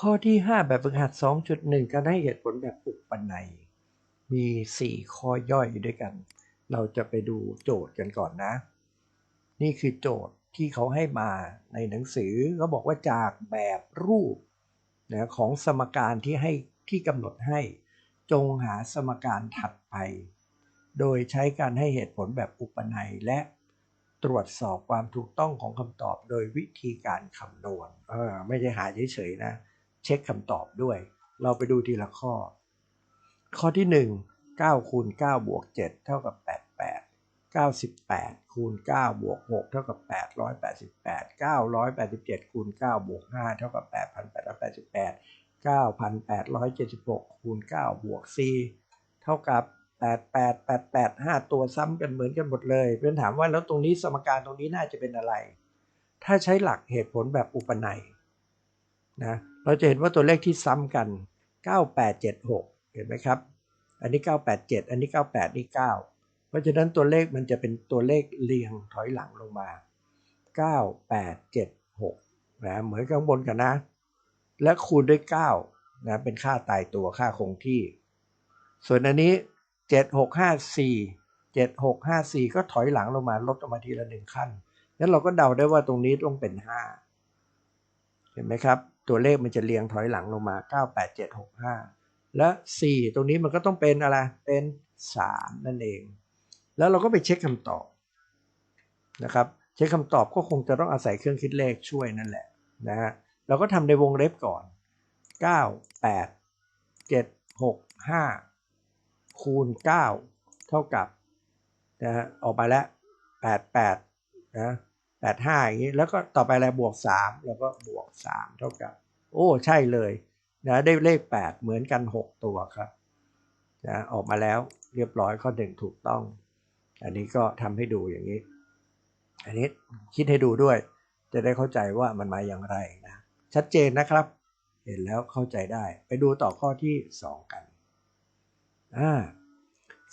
ข้อที่ 5 แบบฝึกหัด 2.1 การให้เหตุผลแบบอุปนัย มี 4 ข้อย่อยด้วยกัน เราจะไปดูโจทย์กันก่อนนะ นี่คือโจทย์ที่เขาให้มาในหนังสือเขาบอกว่าจากแบบรูปนะของสมการที่ให้ที่กำหนดให้ จงหาสมการถัดไป โดยใช้การให้เหตุผลแบบอุปนัยและตรวจสอบความถูกต้องของคำตอบโดยวิธีการคำนวณ เออไม่ใช่หาเฉยๆนะ เช็คคำตอบด้วย เราไปดูทีละข้อ ข้อที่ 1 9คูณ9บวก7เท่ากับ 88 98คูณ9บวก6เท่ากับ 888 987คูณ9บวก5เท่ากับ 8,888 9,876คูณ9บวก4เท่ากับ 88 88 5 ตัวซ้ำกันเหมือนกันหมดเลยเพื่อนถามว่าแล้วตรงนี้สมการตรงนี้น่าจะเป็นอะไร ถ้าใช้หลักเหตุผลแบบอุปนัยนะ เราจะเห็นว่าตัวเลขที่ซ้ำกัน 9876 เห็นไหมครับ อันนี้ 987 อันนี้ 98 นี่ 9 เพราะฉะนั้นตัวเลขมันจะเป็นตัวเลขเรียงถอยหลังลงมา 9876 นะเหมือนข้างบนกันนะ และคูณด้วย 9 นะ เป็นค่าตายตัวค่าคงที่ ส่วนอันนี้ 7654 7654 ก็ถอยหลังลงมาลดลงมาทีละหนึ่งขั้นงั้นเราก็เดาได้ว่าตรงนี้ต้องเป็น 5 เห็นไหมครับ ตัวเลขมันจะเรียงถอยหลังลงมา 98765 และ 4 ตรงนี้มันก็ต้องเป็นอะไร เป็น 3 นั่นเอง แล้วเราก็ไปเช็คคำตอบนะครับ เช็คคำตอบก็คงจะต้องอาศัยเครื่องคิดเลขช่วยนั่นแหละนะฮะ เราก็ทำในวงเล็บก่อน 9 8 7 6 5 คูณ 9 เท่ากับนะฮะ ออกไปแล้ว 88 นะ 85อย่างนี้แล้วก็ต่อไปอะไรบวก3แล้วก็บวก3เท่ากับ โอ้ใช่เลยนะได้เลข8เหมือนกัน6ตัวครับนะออกมาแล้วเรียบร้อยข้อ1ถูกต้อง อันนี้ก็ทำให้ดูอย่างนี้ อันนี้คิดให้ดูด้วย จะได้เข้าใจว่ามันมาอย่างไรนะชัดเจนนะครับ เห็นแล้วเข้าใจได้ ไปดูต่อข้อที่2กันอ่า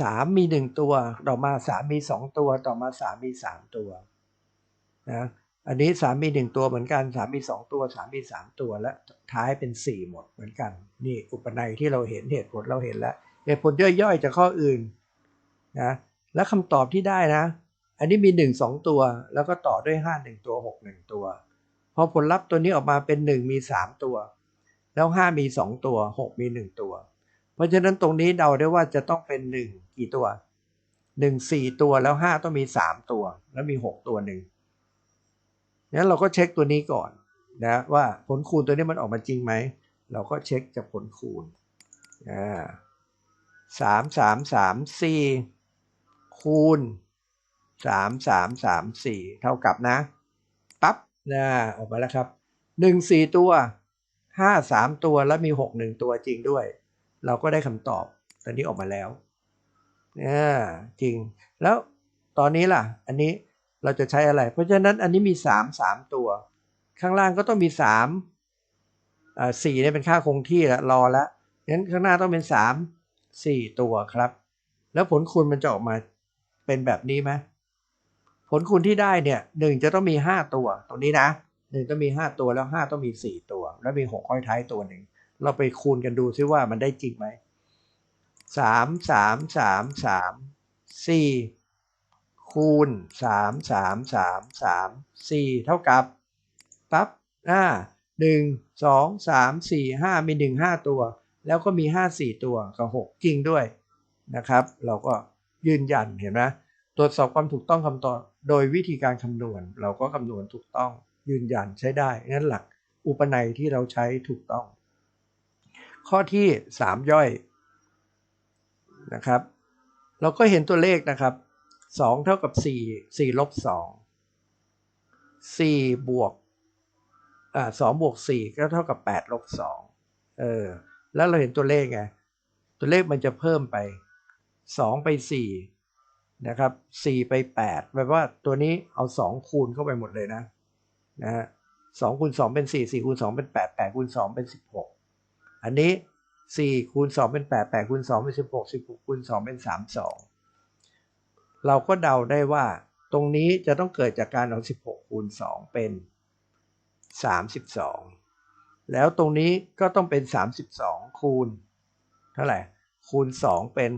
สามมีหนึ่งตัว ต่อมาสามมีสองตัว ต่อมาสามมีสามตัว นะอันนี้สามมีหนึ่งตัวเหมือนกันสามมีสองตัวสามมีสามตัวและท้ายเป็นสี่หมดเหมือนกัน นี่อุปนัยที่เราเห็นเหตุผลเราเห็นแล้วเหตุผลย่อยๆจากข้ออื่นนะและคำตอบที่ได้นะ อันนี้มีหนึ่งสองตัว แล้วก็ต่อด้วยห้าหนึ่งตัวหกหนึ่งตัวพอผลลัพธ์ตัวนี้ออกมาเป็นหนึ่งมีสามตัว แล้วห้ามีสองตัวหกมีหนึ่งตัว เพราะฉะนั้นตรงนี้เดาได้ว่าจะต้องเป็นหนึ่งกี่ตัวหนึ่งสี่ตัวแล้วห้าต้องมีสามตัว แล้วมีหกตัวหนึ่ง งั้นเราก็เช็คตัวนี้ก่อนนะว่าผลคูณตัวนี้มันออกมาจริงไหม เราก็เช็คจากผลคูณอ่าสามสามสามสี่คูณสามสามสามสี่เท่ากับนะปั๊บนะออกมาแล้วครับหนึ่งสี่ตัวห้าสามตัวแล้วมีหกหนึ่งตัวจริงด้วย เราก็ได้คำตอบตอนนี้ออกมาแล้วเนี่ยจริงแล้วตอนนี้ล่ะ อันนี้ เราจะใช้อะไร เพราะฉะนั้นอันนี้มีสามสามตัว ข้างล่างก็ต้องมีสามอ่าสี่เนี่ยเป็นค่าคงที่แล้วรอแล้วงั้นข้างหน้าต้องเป็นสามสี่ตัวครับ แล้วผลคูณมันจะออกมาเป็นแบบนี้ไหมผลคูณที่ได้เนี่ยหนึ่งจะต้องมีห้าตัวตรงนี้นะหนึ่งต้องมีห้าตัวแล้วห้าต้องมีสี่ตัว แล้วมีหกค่อยท้ายตัวหนึ่งเราไปคูณกันดูซิว่ามันได้จริงไหมสามสามสามสามสี่ คูณสามสามสามสามสี่เท่ากับปั๊บอ่าหนึ่งสองสามสี่ห้ามีหนึ่งห้าตัว แล้วก็มีห้าสี่ตัวกับหกจริงด้วยนะครับ เราก็ยืนยันเห็นไหมตรวจสอบความถูกต้องคำตอบโดยวิธีการคำนวณ เราก็คำนวณถูกต้องยืนยันใช้ได้งั้นหลักอุปนัยที่เราใช้ถูกต้อง ข้อที่ 3 ย่อยนะครับ เราก็เห็นตัวเลขนะครับ 2เท่ากับ4 4ลบ2 4บวกอ่า2บวก4ก็เท่ากับ8ลบ2เออ แล้วเราเห็นตัวเลขไง ตัวเลขมันจะเพิ่มไป2ไป4นะครับ4ไป8แปลว่าตัวนี้เอา2คูณเข้าไปหมดเลยนะนะฮะสองคูณสองเป็นสี่สี่คูณสองเป็นแปดแปดคูณสองเป็นสิบหกอันนี้สี่คูณสองเป็นแปดแปดคูณสองเป็นสิบหกสิบหกคูณสองเป็นสามสอง เราก็เดาได้ว่าตรงนี้จะต้องเกิดจากการเอาสิบหกคูณสองเป็นสามสิบสองแล้วตรงนี้ก็ต้องเป็น 32 คูณ เท่าไหร่ คูณ 2 เป็น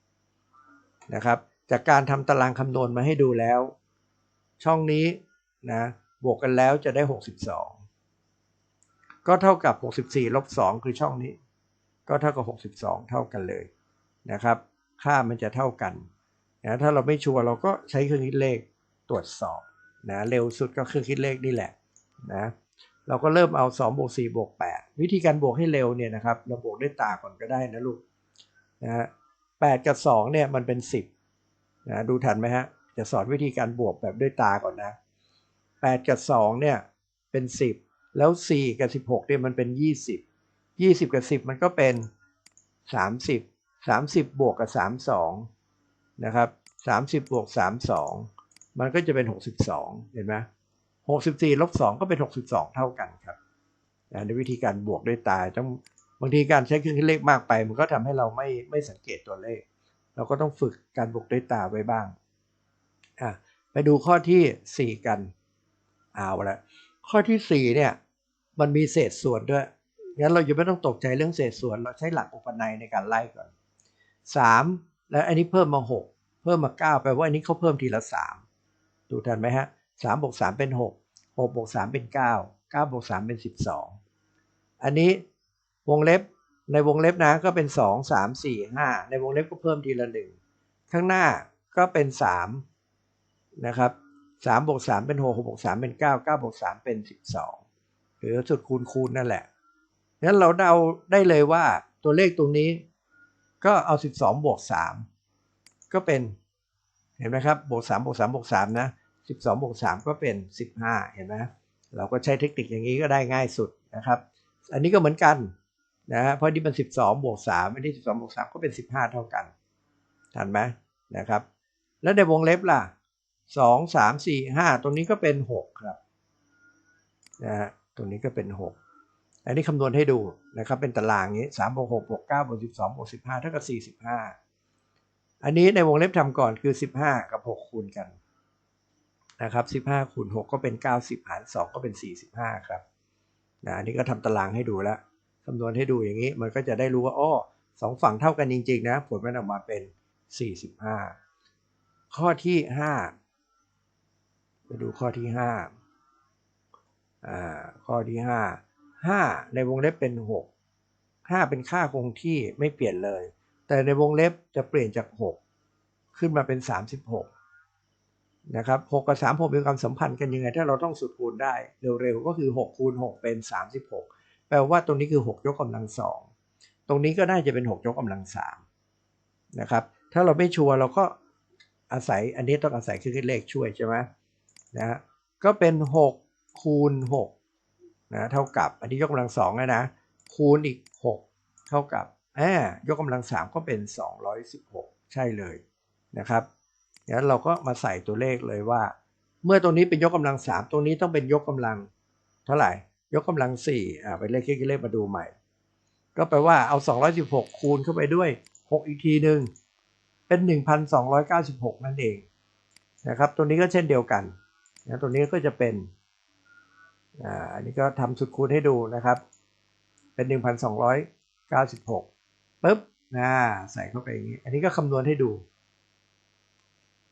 64 นะครับ จากการทำตารางคำนวณมาให้ดูแล้ว ช่องนี้นะบวกกันแล้วจะได้ 62 ก็เท่ากับ 64 ลบ 2 คือช่องนี้ ก็เท่ากับ 62 เท่ากันเลยนะครับ ค่ามันจะเท่ากัน นะถ้าเราไม่ชัวร์เราก็ใช้เครื่องคิดเลขตรวจสอบนะเร็วสุดก็เครื่องคิดเลขนี่แหละนะเราก็เริ่มเอา2บวก4บวก8วิธีการบวกให้เร็วเนี่ยนะครับเราบวกด้วยตาก่อนก็ได้นะลูกนะฮะ8กับ2เนี่ยมันเป็น 10นะดูทันไหมฮะจะสอนวิธีการบวกแบบด้วยตาก่อนนะ8กับ2เนี่ยเป็น 10 แล้ว 4 กับ 16เนี่ยมันเป็น 20 20 กับ 10 มันก็เป็น 30 30 บวกกับ 32 นะครับ30บวก32 มันก็จะเป็น 62 เห็นไหม64ลบ2ก็เป็น 62 เท่ากันครับในวิธีการบวกด้วยตาต้องบางทีการใช้เครื่องคิดเลขมากไป มันก็ทำให้เราไม่ไม่สังเกตตัวเลข เราก็ต้องฝึกการบวกด้วยตาไว้บ้างอะไปดูข้อที่ 4 กันเอาละข้อที่ 4 เนี่ยมันมีเศษส่วนด้วยงั้นเราจะไม่ต้องตกใจเรื่องเศษส่วน เราใช้หลักอุปนัยในการไล่ก่อน 3 แล้วอันนี้เพิ่มมา 6 เพิ่มมา 9 แปลว่าอันนี้เขาเพิ่มทีละ 3 ดูทันไหมฮะ3บวก3เป็น6 6บวก3เป็น9 9บวก3เป็น12อันนี้วงเล็บในวงเล็บนะก็เป็น2 3 4 5ในวงเล็บก็เพิ่มทีละ1ข้างหน้าก็เป็น3นะครับ3บวก3เป็น6 6บวก3เป็น9 9บวก3เป็น12หรือสุดคูณคูณนั่นแหละงั้นเราเดาได้เลยว่าตัวเลขตรงนี้ ก็เอา 12 บวก 3 ก็เป็นเห็นไหมครับบวก3บวก3บวก3นะ12บวก3ก็เป็น 15 เห็นไหมเราก็ใช้เทคนิคอย่างนี้ก็ได้ง่ายสุดนะครับ อันนี้ก็เหมือนกันนะเพราะนี่มัน 12บวก3ไม่ได้12บวก3ก็เป็น 15 เท่ากันทันไหมนะครับ แล้วในวงเล็บล่ะ 2 3 4 5 ตรงนี้ก็เป็น 6 ครับนะฮะตรงนี้ก็เป็น 6 อันนี้คำนวณให้ดูนะครับเป็นตารางนี้3บวก6บวก9บวก12บวก15เท่ากับ 45 อันนี้ในวงเล็บทำก่อนคือ 15 กับ 6 คูณกันนะครับ15คูณ6ก็เป็น 90หาร2ก็เป็น 45 ครับนะอันนี้ก็ทำตารางให้ดูแล้วคำนวณให้ดูอย่างนี้มันก็จะได้รู้ว่าอ้อสองฝั่งเท่ากันจริง ๆ นะ ผลมันออกมาเป็น 45 ข้อที่ 5 ไปดูข้อที่5อ่าข้อที่ 5 5 ในวงเล็บเป็น 6 5 เป็นค่าคงที่ไม่เปลี่ยนเลย แต่ในวงเล็บจะเปลี่ยนจาก 6 ขึ้นมาเป็น 36 นะครับ6กับ3 6มีความสัมพันธ์กันยังไง ถ้าเราต้องสุดคูณได้เร็วๆก็คือ6คูณ6เป็น 36 แปลว่าตรงนี้คือ 6 ยกกำลัง 2 ตรงนี้ก็น่าจะเป็น 6 ยกกำลัง3นะครับ ถ้าเราไม่ชัวร์เราก็อาศัยอันนี้ต้องอาศัยเครื่องคิดเลขช่วยใช่ไหมนะก็เป็น 6 คูณ 6 นะเท่ากับอันนี้ยกกำลัง2นะนะ คูณอีก 6 เท่ากับแอบยกกำลัง3ก็เป็น 216 ใช่เลยนะครับงั้นเราก็มาใส่ตัวเลขเลยว่า เมื่อตรงนี้เป็นยกกำลัง3ตรงนี้ต้องเป็นยกกำลังเท่าไหร่ ยกกำลัง4อ่าไปเลขคิดเลขมาดูใหม่ ก็แปลว่าเอา 216 คูณเข้าไปด้วย 6 อีกทีหนึ่งเป็น 1,296 นั่นเองนะครับ ตัวนี้ก็เช่นเดียวกันนะตัวนี้ก็จะเป็น อันนี้ก็ทำสุดคูณให้ดูนะครับ เป็น 1,296ปึ๊บนะใส่เข้าไปอย่างนี้ อันนี้ก็คำนวณให้ดู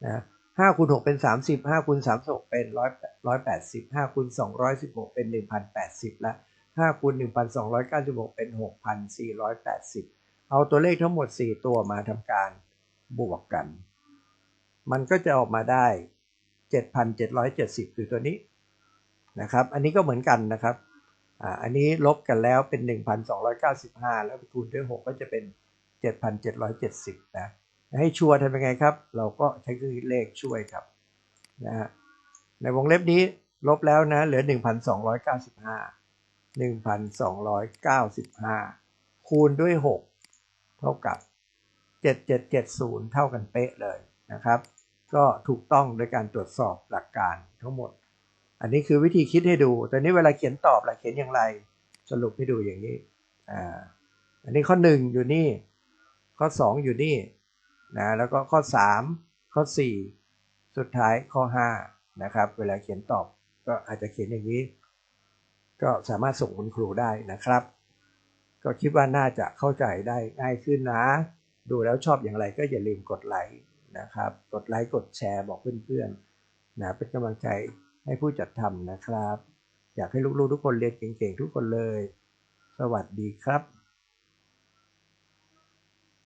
นะห้าคูณหกเป็นสามสิบห้าคูณสามสิบเป็นร้อยร้อยแปดสิบห้าคูณสองร้อยสิบหกเป็นหนึ่งพันแปดสิบละห้าคูณหนึ่งพันสองร้อยเก้าสิบหกเป็นหกพันสี่ร้อยแปดสิบเอาตัวเลขทั้งหมดสี่ตัวมาทำการบวกกัน มันก็จะออกมาได้เจ็ดพันเจ็ดร้อยเจ็ดสิบคือตัวนี้ นะครับ อันนี้ก็เหมือนกันนะครับอันนี้ลบกันแล้วเป็น 1,295 แล้วคูณด้วย 6 ก็จะเป็น 7,770 นะ ให้ชัวร์ทำยังไงครับ เราก็ใช้เครื่องคิดเลขช่วยครับนะฮะในวงเล็บนี้ลบแล้วนะเหลือ 1,295 1,295 คูณด้วย 6 เท่ากับ 7770 เท่ากันเป๊ะเลยนะครับ ก็ถูกต้องโดยการตรวจสอบหลักการทั้งหมด อันนี้คือวิธีคิดให้ดู แต่นี้เวลาเขียนตอบล่ะเขียนอย่างไร สรุปให้ดูอย่างนี้ อ่า อันนี้ข้อ 1 อยู่นี่ ข้อ 2 อยู่นี่ นะ แล้วก็ข้อ 3 ข้อ 4 สุดท้ายข้อ 5 นะครับ เวลาเขียนตอบก็อาจจะเขียนอย่างนี้ ก็สามารถส่งคุณครูได้นะครับ ก็คิดว่าน่าจะเข้าใจได้ง่ายขึ้นนะ ดูแล้วชอบอย่างไรก็อย่าลืมกดไลค์นะครับ กดไลค์ กดแชร์บอกเพื่อนๆ นะ เป็นกำลังใจ ให้ผู้จัดทำนะครับ อยากให้ลูกๆทุกคนเรียนเก่งๆทุกคนเลย สวัสดีครับ